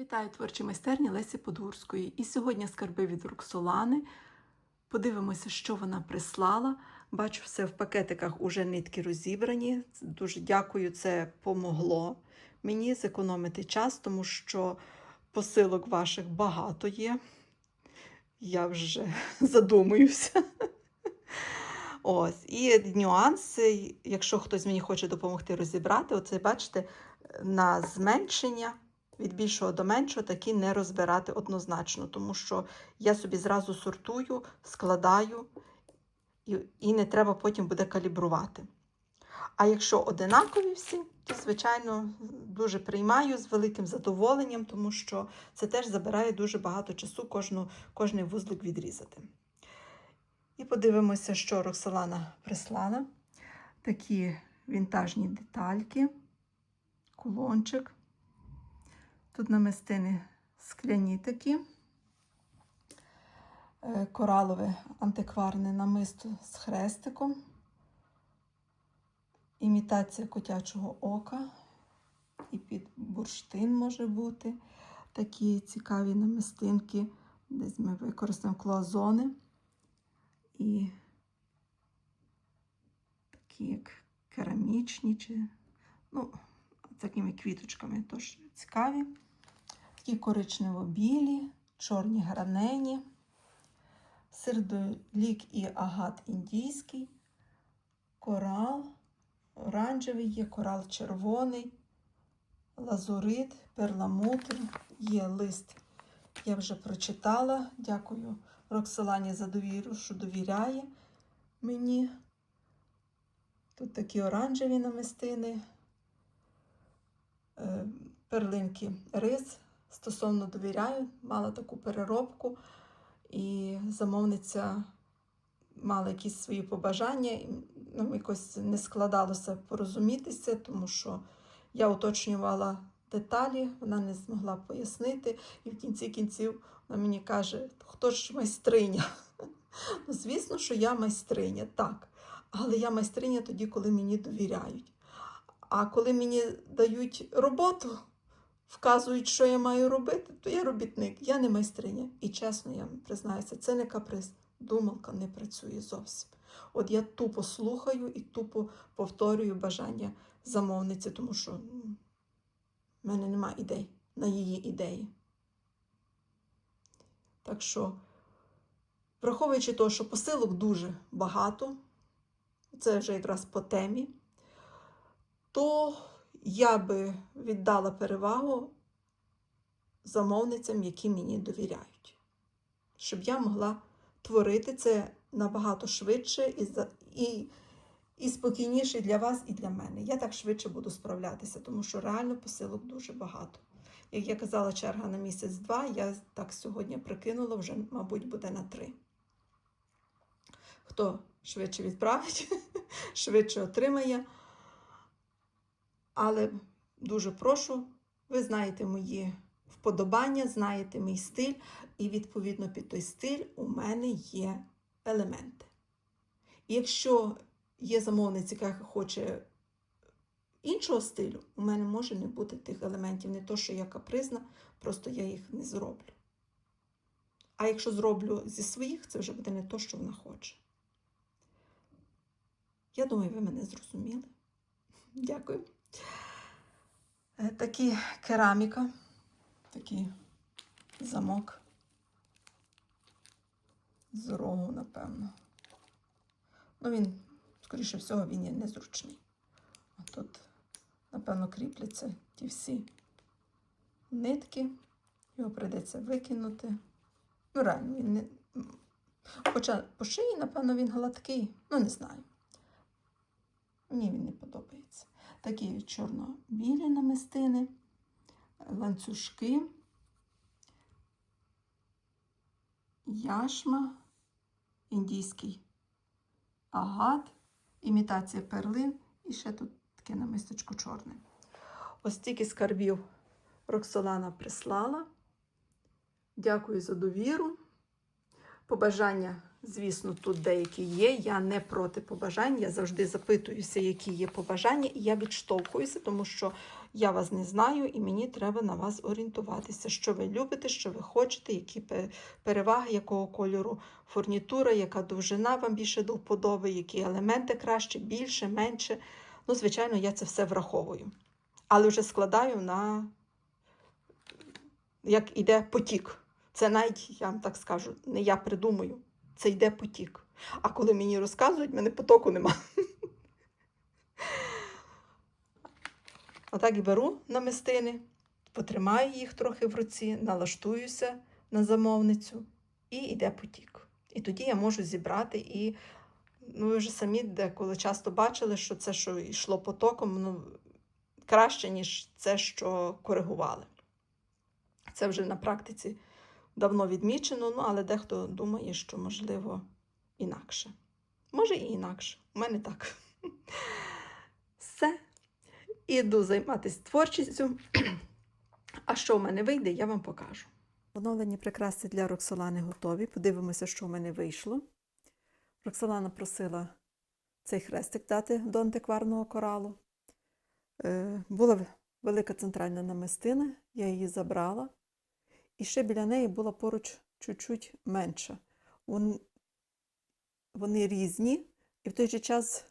Вітаю творчі майстерні Лесі Подгурської. І сьогодні скарби від Роксолани. Подивимося, що вона прислала. Бачу, все в пакетиках уже нитки розібрані. Дуже дякую, це помогло мені зекономити час, тому що посилок ваших багато є. Я вже задумуюся. Ось, і нюанси, якщо хтось мені хоче допомогти розібрати, оце бачите, на зменшення від більшого до меншого такі не розбирати однозначно, тому що я собі зразу сортую, складаю і, і не треба потім буде калібрувати. А якщо одинакові всі, то, звичайно, дуже приймаю з великим задоволенням, тому що це теж забирає дуже багато часу кожну, кожний вузлик відрізати. І подивимося, що Роксолана прислала. Такі вінтажні детальки, кулончик. Тут намистини скляні такі, Е, коралове антикварне намисто з хрестиком, імітація котячого ока, і під бурштин може бути. Такі цікаві намистинки, десь ми використаємо клоазони. І такі як керамічні, чи, ну, такими квіточками теж цікаві. Такі коричнево-білі, чорні гранені, сердолік і агат індійський, корал, оранжевий є, корал червоний, лазурит, перламутр, є лист. Я вже прочитала. Дякую Роксолані за довіру, що довіряє мені. Тут такі оранжеві намистини, перлинки рис. Стосовно довіряю, мала таку переробку, і замовниця мала якісь свої побажання. і Нам якось не складалося порозумітися, тому що я уточнювала деталі, вона не змогла пояснити. І в кінці кінців вона мені каже, хто ж майстриня? Ну, звісно, що я майстриня, так. Але я майстриня тоді, коли мені довіряють. А коли мені дають роботу, вказують, що я маю робити, то я робітник, я не майстриня. І чесно, я признаюся, це не каприз. Думалка не працює зовсім. От я тупо слухаю і тупо повторюю бажання замовниці, тому що ну, в мене нема ідей на її ідеї. Так що, враховуючи те, що посилок дуже багато, це вже якраз по темі, то я би віддала перевагу замовницям, які мені довіряють, щоб я могла творити це набагато швидше і, і, і спокійніше для вас і для мене. Я так швидше буду справлятися, тому що реально посилок дуже багато. Як я казала, черга на місяць-два, я так сьогодні прикинула, вже, мабуть, буде на три. Хто швидше відправить, швидше отримає. Але дуже прошу, ви знаєте мої вподобання, знаєте мій стиль, і відповідно під той стиль у мене є елементи. Якщо є замовниця, яка хоче іншого стилю, у мене може не бути тих елементів. Не то, що я капризна, просто я їх не зроблю. А якщо зроблю зі своїх, це вже буде не то, що вона хоче. Я думаю, ви мене зрозуміли. Дякую. Е, Такі кераміка, такий замок з рогу, напевно. Ну, він, скоріше всього, він є незручний. А тут, напевно, кріпляться ті всі нитки. Його прийдеться викинути. Ну, реально, він не. Хоча по шиї, напевно, він гладкий. Ну, не знаю. Мені він не подобається. Такі чорно-білі намистини, ланцюжки, яшма, індійський агат, імітація перлин і ще тут таке намисточко чорне. Ось стільки скарбів Роксолана прислала. Дякую за довіру. Побажання Звісно, тут деякі є. Я не проти побажань. Я завжди запитуюся, які є побажання, і я відштовхуюся, тому що я вас не знаю, і мені треба на вас орієнтуватися, що ви любите, що ви хочете, які переваги, якого кольору фурнітура, яка довжина вам більше до вподоби, які елементи краще, більше, менше. Ну, звичайно, я це все враховую. Але вже складаю на як іде потік. Це навіть, я вам так скажу, не я придумую, це йде потік. А коли мені розказують, мене потоку нема. Отак і беру намистини, потримаю їх трохи в руці, налаштуюся на замовницю, і йде потік. І тоді я можу зібрати і. Ну, ви вже самі деколи часто бачили, що це, що йшло потоком, ну, краще, ніж це, що коригували. Це вже на практиці давно відмічено, ну, але дехто думає, що можливо інакше. Може і інакше. У мене так. Все. Іду займатися творчістю. А що в мене вийде, я вам покажу. Оновлені прикраси для Роксолани готові. Подивимося, що в мене вийшло. Роксолана просила цей хрестик дати до антикварного коралу. Е, була велика центральна намистина, я її забрала. І ще біля неї була поруч чуть-чуть менша. Вон- Вони різні, і в той же час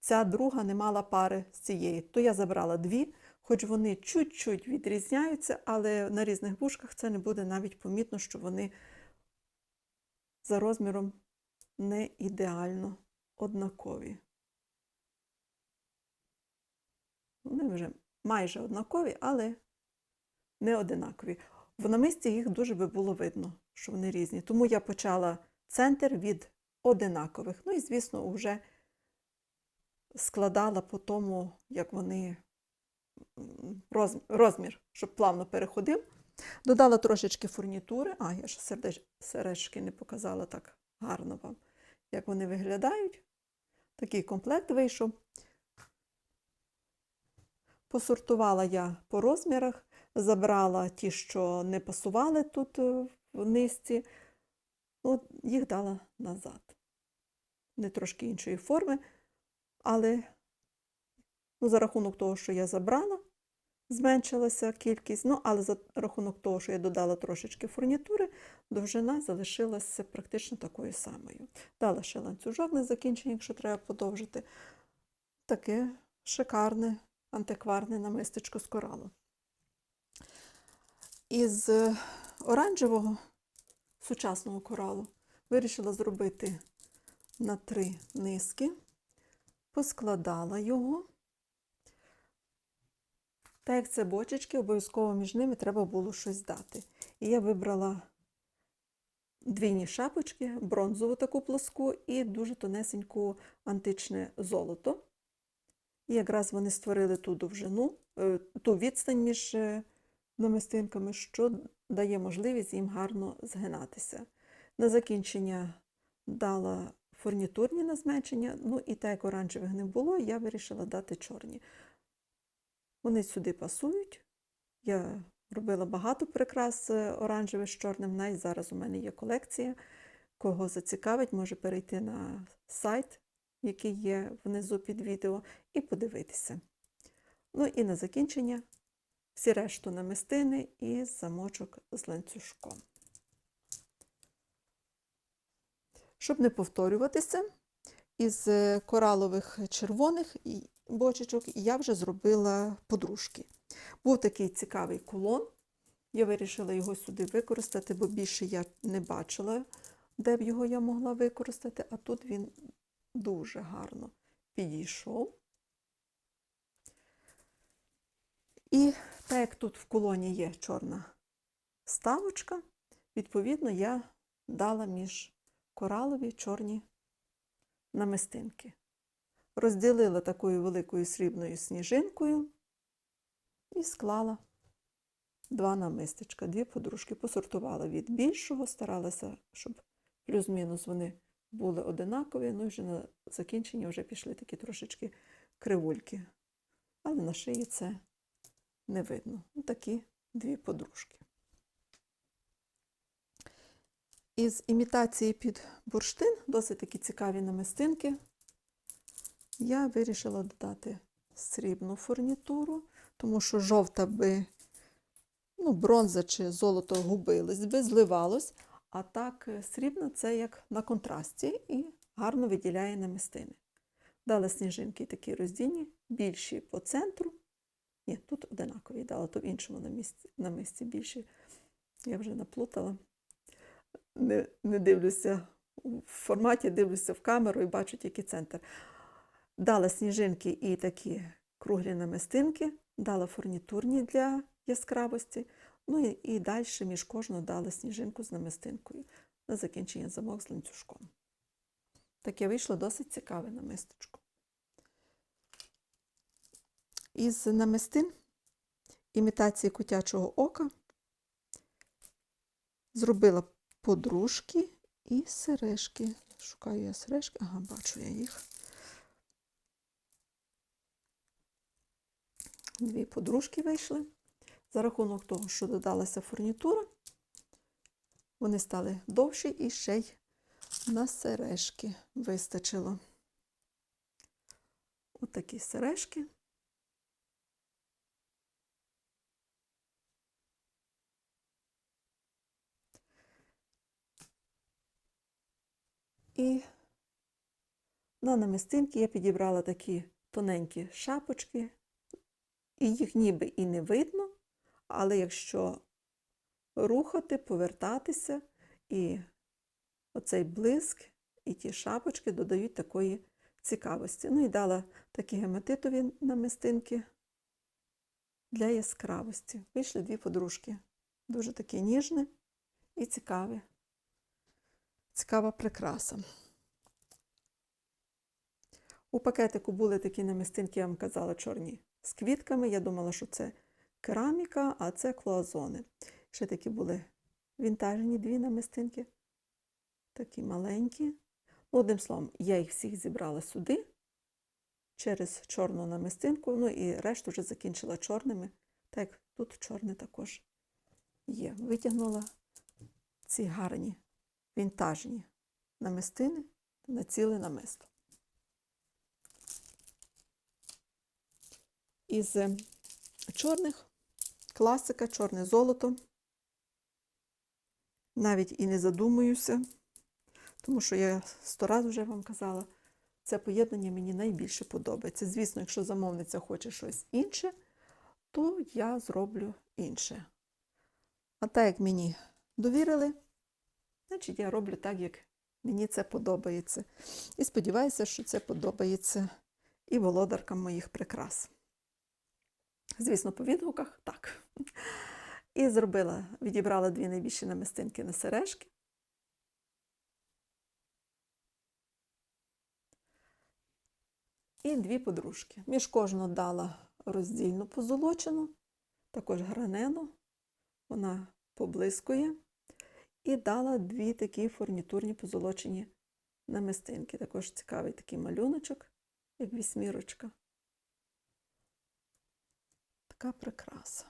ця друга не мала пари з цієї. То я забрала дві, хоч вони чуть-чуть відрізняються, але на різних вушках це не буде навіть помітно, що вони за розміром не ідеально однакові. Вони вже майже однакові, але не одинакові. В намисті їх дуже би було видно, що вони різні. Тому я почала центр від одинакових. Ну і, звісно, вже складала по тому, як вони розмір, щоб плавно переходив. Додала трошечки фурнітури. А, я сердеч... сережки не показала так гарно вам, як вони виглядають. Такий комплект вийшов. Посортувала я по розмірах, забрала ті, що не пасували тут е, в низці, ну, їх дала назад. Вони трошки іншої форми, але ну, за рахунок того, що я забрала, зменшилася кількість. Ну, але за рахунок того, що я додала трошечки фурнітури, довжина залишилася практично такою самою. Дала ще ланцюжок на закінчення, якщо треба подовжити. Таке шикарне антикварне намистечко з коралу. Із е, оранжевого сучасного коралу вирішила зробити на три низки, поскладала його. Так як це бочечки, обов'язково між ними треба було щось дати. І я вибрала двійні шапочки, бронзову таку плоску і дуже тонесеньку античне золото. І якраз вони створили ту довжину, е, ту відстань між е, намистинками, що дає можливість їм гарно згинатися. На закінчення дала фурнітурні на зменшення, ну і так як оранжевих не було, я вирішила дати чорні. Вони сюди пасують. Я робила багато прикрас е, оранжевих з чорним. Навіть зараз у мене є колекція. Кого зацікавить, може перейти на сайт, який є внизу під відео, і подивитися. Ну і на закінчення всі решту намистини і замочок з ланцюжком. Щоб не повторюватися, із е, коралових червоних бочечок я вже зробила подружки. Був такий цікавий кулон. Я вирішила його сюди використати, бо більше я не бачила, де б його я могла використати, а тут він дуже гарно підійшов. І так як тут в кулоні є чорна ставочка, відповідно, я дала між коралові чорні намистинки. Розділила такою великою срібною сніжинкою і склала два намистечка, дві подружки. Посортувала від більшого, старалася, щоб плюс-мінус вони були одинакові, ну і вже на закінчення вже пішли такі трошечки кривульки. Але на шиї це не видно. Ну, такі дві подружки. Із імітації під бурштин, досить такі цікаві намистинки, я вирішила додати срібну фурнітуру, тому що жовта би, ну, бронза чи золото губилось би, зливалось, а так е, срібна це як на контрасті і гарно виділяє намистини. Дала сніжинки такі роздільні, більші по центру. Ні, тут одинакові дала, то в іншому на місці, на місці більші. Я вже наплутала. Не, не дивлюся в форматі, дивлюся в камеру і бачу тільки центр. Дала сніжинки і такі круглі намистинки, дала фурнітурні для яскравості. Ну і, і далі між кожною дала сніжинку з намистинкою на закінчення замок з ланцюжком. Таке вийшло досить цікаве намисточко. Із намистин імітації котячого ока зробила подружки і сережки. Шукаю я сережки, ага, бачу я їх. Дві подружки вийшли. За рахунок того, що додалася фурнітура, вони стали довші і ще й на сережки вистачило. Отакі сережки. І на намистинки я підібрала такі тоненькі шапочки, і їх ніби і не видно, але якщо рухати, повертатися, і оцей блиск, і ті шапочки додають такої цікавості. Ну і дала такі гематитові намистинки для яскравості. Вийшли дві подружки. Дуже такі ніжні і цікаві. Цікава прикраса. У пакетику були такі намистинки, я вам казала, чорні з квітками. Я думала, що це кераміка, а це клоазони. Ще такі були вінтажні дві намистинки. Такі маленькі. Ну, Одним словом, я їх всіх зібрала сюди через чорну намистинку, ну і решту вже закінчила чорними. Так тут чорне також є. Витягнула ці гарні вінтажні намистини на ціле намисто. Із е, чорних класика, чорне золото. Навіть і не задумуюся, тому що я сто разів вже вам казала, це поєднання мені найбільше подобається. Звісно, якщо замовниця хоче щось інше, то я зроблю інше. А так як мені довірили, значить я роблю так, як мені це подобається. І сподіваюся, що це подобається і володаркам моїх прикрас. Звісно, по відгуках так. І зробила, відібрала дві найбільші намистинки на сережки. І дві подружки. Між кожну дала роздільну позолочену, також гранену, вона поблискує. І дала дві такі фурнітурні позолочені намистинки. Також цікавий такий малюночок, як вісьмірочка. Така прикраса.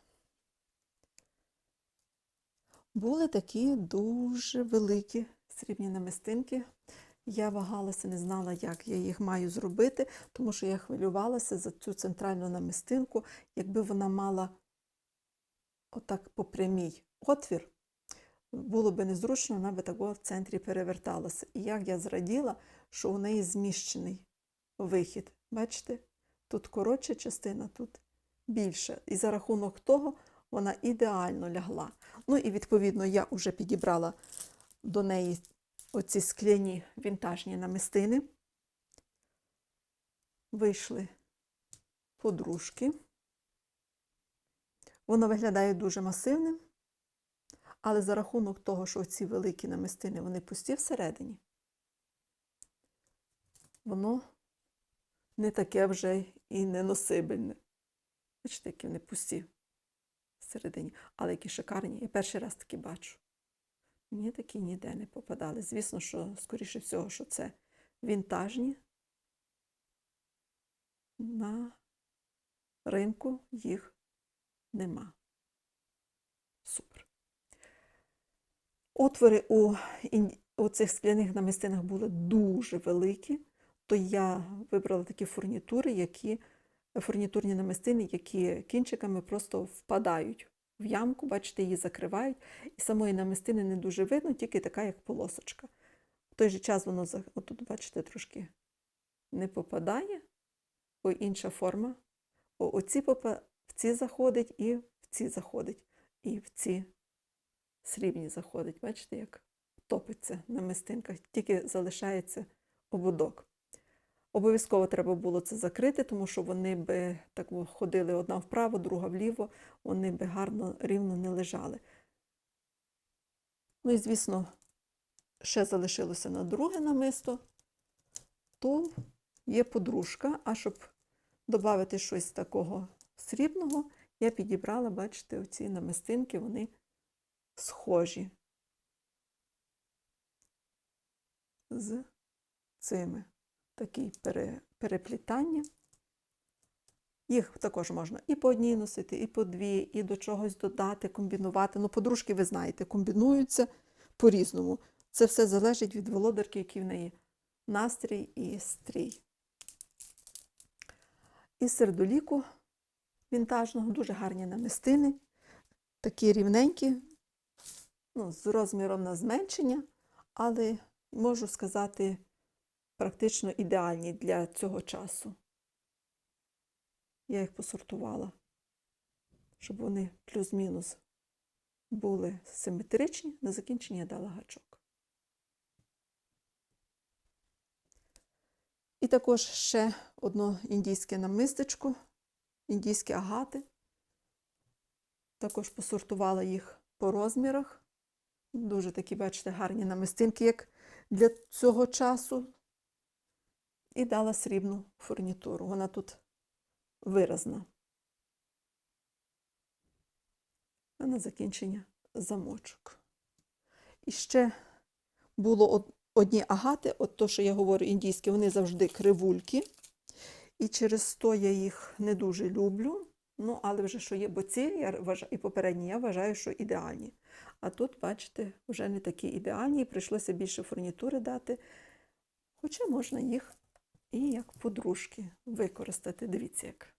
Були такі дуже великі срібні намистинки. Я вагалася, не знала, як я їх маю зробити, тому що я хвилювалася за цю центральну намистинку, якби вона мала отак по прямій отвір, було би незручно, вона би такого в центрі переверталася. І як я зраділа, що у неї зміщений вихід. Бачите? Тут коротша частина, тут більше. І за рахунок того вона ідеально лягла. Ну і відповідно я вже підібрала до неї оці скляні вінтажні намистини. Вийшли подружки. Воно виглядає дуже масивним, але за рахунок того, що ці великі намистини вони пусті всередині, воно не таке вже і неносибельне. Бачите, які вони пусті всередині, але які шикарні. Я перший раз такі бачу. Мені такі ніде не попадали. Звісно, що, скоріше всього, що це вінтажні. На ринку їх нема. Супер. Отвори у, у цих скляних намистинах були дуже великі, то я вибрала такі фурнітури, які, фурнітурні намистини, які кінчиками просто впадають в ямку, бачите, її закривають, і самої намистини не дуже видно, тільки така, як полосочка. В той же час воно, отут, бачите, трошки не попадає, о, інша форма. Оці в ці заходить і в ці заходить, і в ці срібні заходить. Бачите, як топиться на мистинках, тільки залишається ободок. Обов'язково треба було це закрити, тому що вони би так ходили одна вправо, друга вліво, вони би гарно рівно не лежали. Ну і, звісно, ще залишилося на друге намисто, то є подружка, а щоб додати щось такого срібного, я підібрала, бачите, оці намистинки, вони схожі з цими. Такі пере, переплітання. Їх також можна і по одній носити, і по дві, і до чогось додати, комбінувати. Ну, подружки, ви знаєте, комбінуються по-різному. Це все залежить від володарки, який в неї настрій і стрій. Із сердоліку вінтажного, дуже гарні намистини, такі рівненькі, ну, з розміром на зменшення, але можу сказати, практично ідеальні для цього часу. Я їх посортувала, щоб вони плюс-мінус були симетричні. На закінчення я дала гачок. І також ще одно індійське намистечко, індійські агати. Також посортувала їх по розмірах. Дуже такі, бачите, гарні намистинки, як для цього часу. І дала срібну фурнітуру. Вона тут виразна. А на закінчення замочок. І ще було одні агати, от то, що я говорю індійські, вони завжди кривульки. І через то я їх не дуже люблю. Ну, але вже що є, бо ці я вважаю, і попередні я вважаю, що ідеальні. А тут, бачите, вже не такі ідеальні, і прийшлося більше фурнітури дати. Хоча можна їх і як подружки використати. Дивіться, як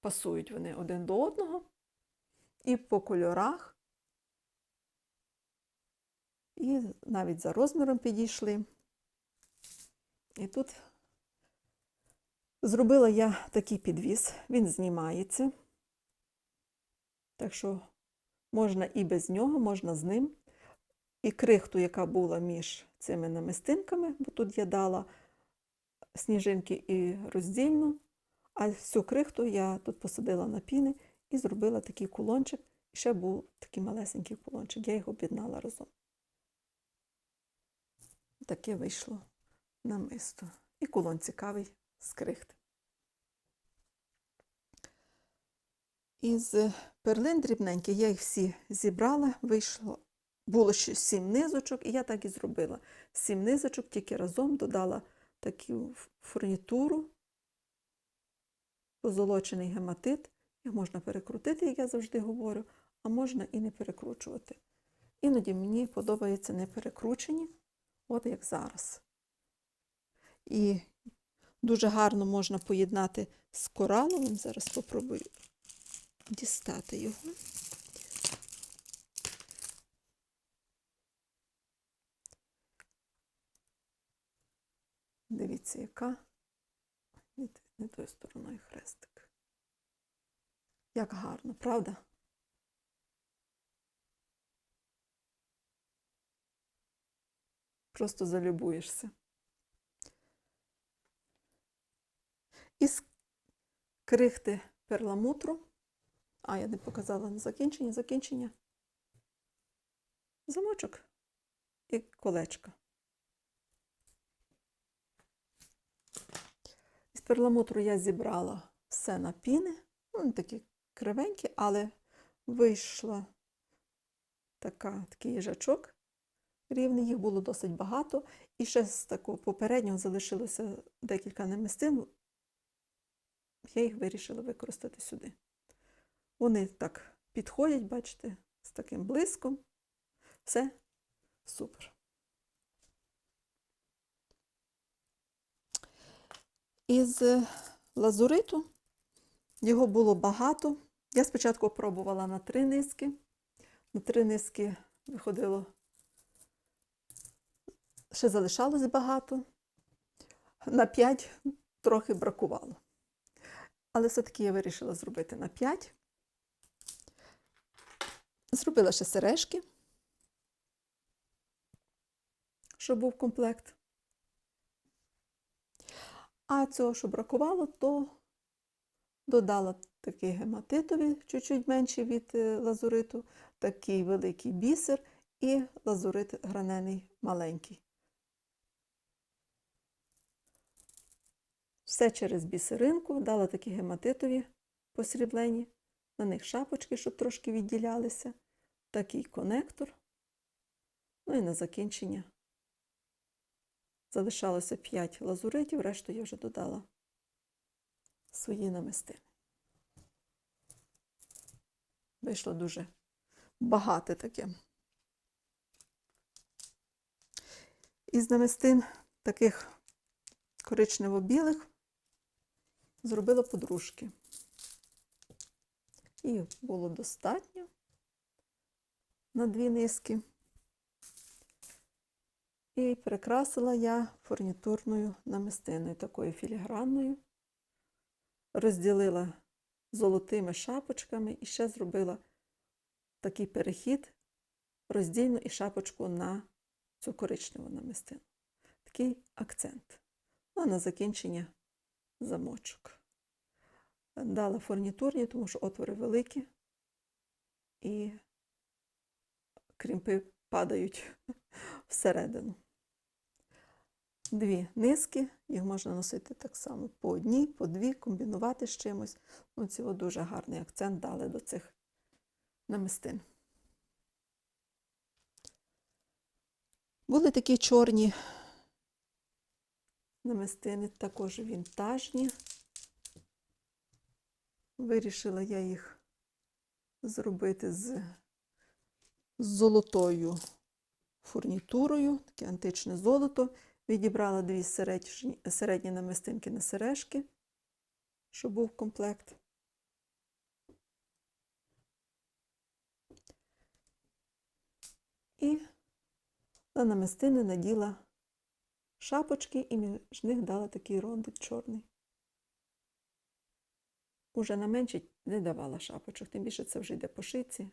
пасують вони один до одного. І по кольорах, і навіть за розміром підійшли. І тут зробила я такий підвіс, він знімається. Так що можна і без нього, можна з ним. І крихту, яка була між цими намистинками, бо тут я дала сніжинки і роздільну, а всю крихту я тут посадила на піни і зробила такий кулончик. І ще був такий малесенький кулончик. Я їх об'єднала разом. Таке вийшло намисто. І кулон цікавий з крихти. Із перлин дрібненьких я їх всі зібрала, вийшло, було ще сім низочок, і я так і зробила. Сім низочок, тільки разом додала таку фурнітуру, позолочений гематит. Їх можна перекрутити, як я завжди говорю, а можна і не перекручувати. Іноді мені подобається не перекручені, от як зараз. І дуже гарно можна поєднати з кораловим. Зараз спробую дістати його. Дивіться, яка не, тою стороною хрестик. Як гарно, правда? Просто залюбуєшся. Із крихти перламутру. А, я не показала на закінчення. Закінчення. Замочок і колечко. Із перламутру я зібрала все на піни. Ну, вони такі кривенькі, але вийшла така, такий їжачок рівний, їх було досить багато. І ще з такого попереднього залишилося декілька намистин. Я їх вирішила використати сюди. Вони так підходять, бачите, з таким блиском. Все, Супер. Із е, лазуриту його було багато. Я спочатку пробувала на три низки. На три низки виходило, ще залишалось багато. На п'ять трохи бракувало. Але все-таки я вирішила зробити на п'ять. Зробила ще сережки, щоб був комплект. А цього, що бракувало, то додала такий гематитовий, чуть-чуть менший від е, лазуриту, такий великий бісер і лазурит гранений маленький. Все через бісеринку, дала такі гематитові посріблені, на них шапочки, щоб трошки відділялися, такий конектор. Ну і на закінчення залишалося 5 лазуритів, решту я вже додала свої намистини. Вийшло дуже багате таке. Із намистин таких коричнево-білих зробила подружки. І було достатньо на дві низки. І прикрасила я фурнітурною намистиною, такою філігранною. Розділила золотими шапочками і ще зробила такий перехід, роздільну і шапочку на цю коричневу намистину. Такий акцент. Ну, а на закінчення замочок. Дала фурнітурні, тому що отвори великі і крімпи падають всередину. Дві низки, їх можна носити так само по одній, по дві, комбінувати з чимось. Ну, цього дуже гарний акцент дали до цих намистин. Були такі чорні намистини, також вінтажні. Вирішила я їх зробити з золотою фурнітурою, таке античне золото. Відібрала дві середні, середні намистинки на сережки, щоб був комплект. І на намистини наділа шапочки і між них дала такий рондик чорний. Уже на менші не давала шапочок, тим більше це вже йде по шиці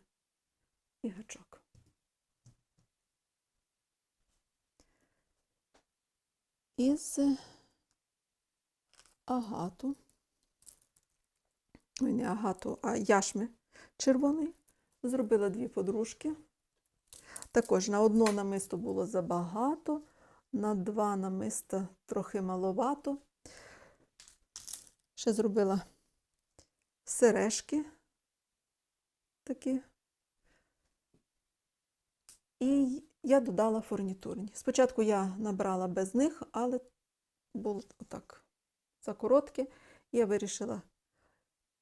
і гачок. Із агату, ой, не агату, а яшми червоної, зробила дві подружки. Також на одно намисто було забагато, на два намиста трохи маловато. Ще зробила сережки такі. І я додала фурнітурні. Спочатку я набрала без них, але було отак закоротке. Я вирішила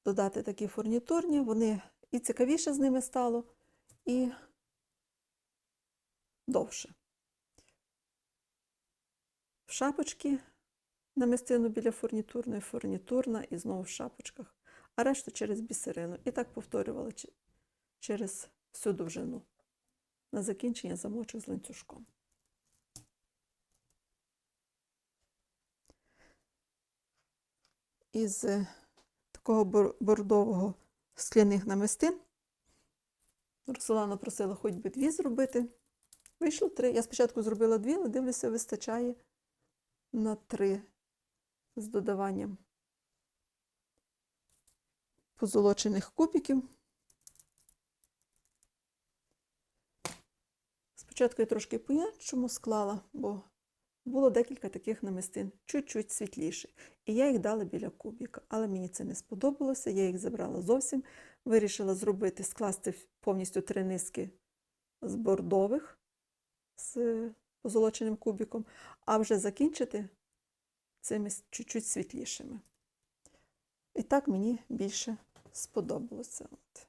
додати такі фурнітурні, вони і цікавіше з ними стало, і довше. Шапочки намистину біля фурнітурної, фурнітурна і знову в шапочках, а решту через бісерину. І так повторювала через всю довжину. На закінчення замочок з ланцюжком. Із е, такого бордового скляних намистин Роксолана просила хоч би дві зробити. Вийшло три. Я спочатку зробила дві, але дивлюся, вистачає на три з додаванням позолочених кубиків. Спочатку я трошки по-іншому склала, бо було декілька таких намистин, чуть-чуть світліші. І я їх дала біля кубіка. Але мені це не сподобалося, я їх забрала зовсім. Вирішила зробити, скласти повністю три низки з бордових з позолоченим кубіком, а вже закінчити цими чуть-чуть світлішими. І так мені більше сподобалося. От.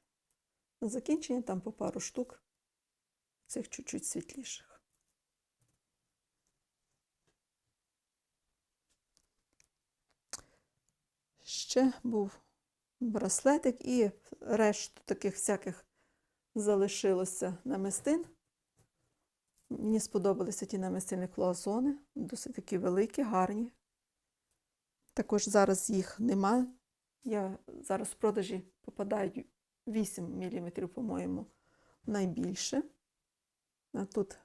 На закінчення там по пару штук цих чуть-чуть світліших. Ще був браслетик і решту таких всяких залишилося намистин. Мені сподобалися ті намистини клоазони, досить такі великі, гарні. Також зараз їх нема. Я зараз в продажі попадають 8 мм, по-моєму, найбільше. А тут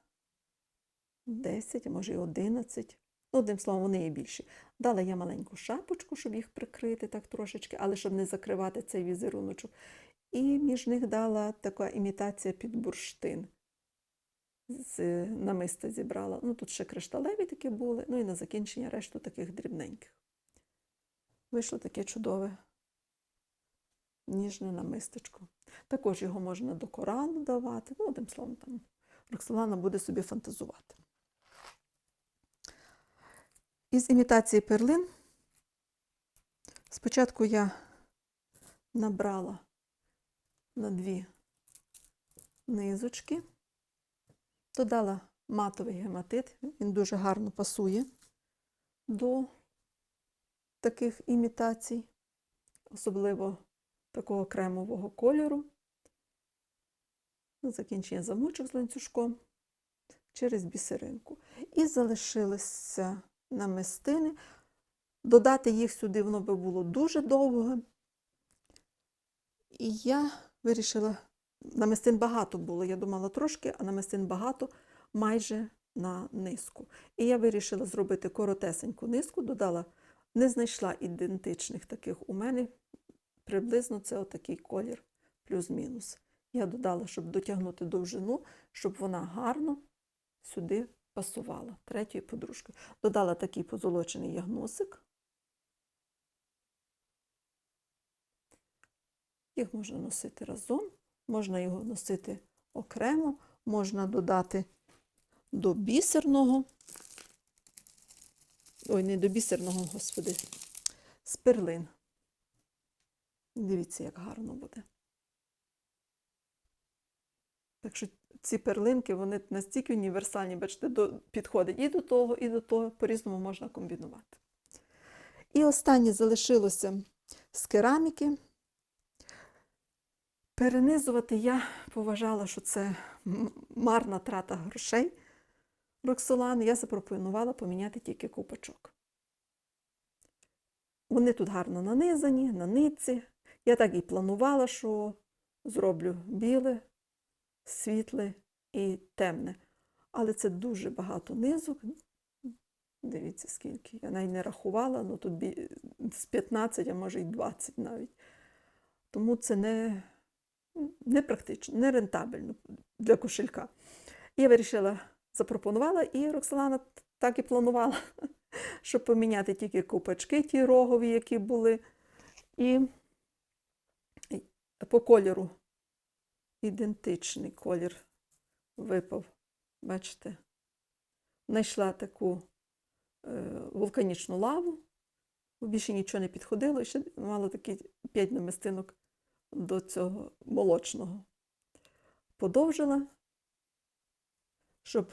10, а може і 11. Ну, одним словом, вони є більші. Дала я маленьку шапочку, щоб їх прикрити так трошечки, але щоб не закривати цей візеруночок. І між них дала така імітація під бурштин. З намиста зібрала. Ну, тут ще кришталеві такі були, ну і на закінчення решту таких дрібненьких. Вийшло таке чудове ніжне намистечко. Також його можна до Корану давати. Ну, одним словом, там Роксолана буде собі фантазувати. Із імітації перлин спочатку я набрала на дві низочки, додала матовий гематит, він дуже гарно пасує до таких імітацій, особливо такого кремового кольору. Закінчення замочок з ланцюжком через бісеринку. І залишилися намистини. Додати їх сюди воно би було дуже довго. І я вирішила, намистин багато було, я думала трошки, а намистин багато майже на низку. І я вирішила зробити коротесеньку низку, додала, не знайшла ідентичних таких у мене. Приблизно це отакий колір плюс-мінус. Я додала, щоб дотягнути довжину, щоб вона гарно сюди пасувала третьою подружкою. Додала такий позолочений ягносик. Їх можна носити разом, можна його носити окремо, можна додати до бісерного. Ой, не до бісерного, господи, з перлин. Дивіться, як гарно буде. Так що ці перлинки, вони настільки універсальні, бачите, до, підходять і до того, і до того, по-різному можна комбінувати. І останнє залишилося з кераміки. Перенизувати я поважала, що це марна трата грошей. Роксолан, я запропонувала поміняти тільки купачок. Вони тут гарно нанизані, на нитці. Я так і планувала, що зроблю біле, світле і темне. Але це дуже багато низок. Дивіться, скільки. Я навіть не рахувала, ну тут з 15, а може й 20 навіть. Тому це не, не практично, не рентабельно для кошелька. Я вирішила, запропонувала, і Роксолана так і планувала, щоб поміняти тільки купачки, ті рогові, які були. І по кольору ідентичний колір випав. Бачите? Знайшла таку е, вулканічну лаву, більше нічого не підходило, і ще мало такі 5 намистинок до цього молочного. Подовжила, щоб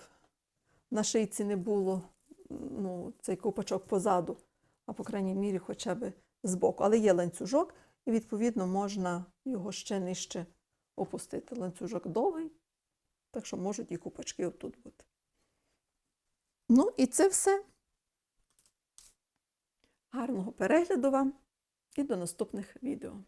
на шийці не було ну, цей ковпачок позаду, а по крайній мірі хоча б збоку. Але є ланцюжок, і, відповідно, можна його ще нижче опустити. Ланцюжок довгий, так що можуть і купачки отут бути. Ну, і це все. Гарного перегляду вам і до наступних відео.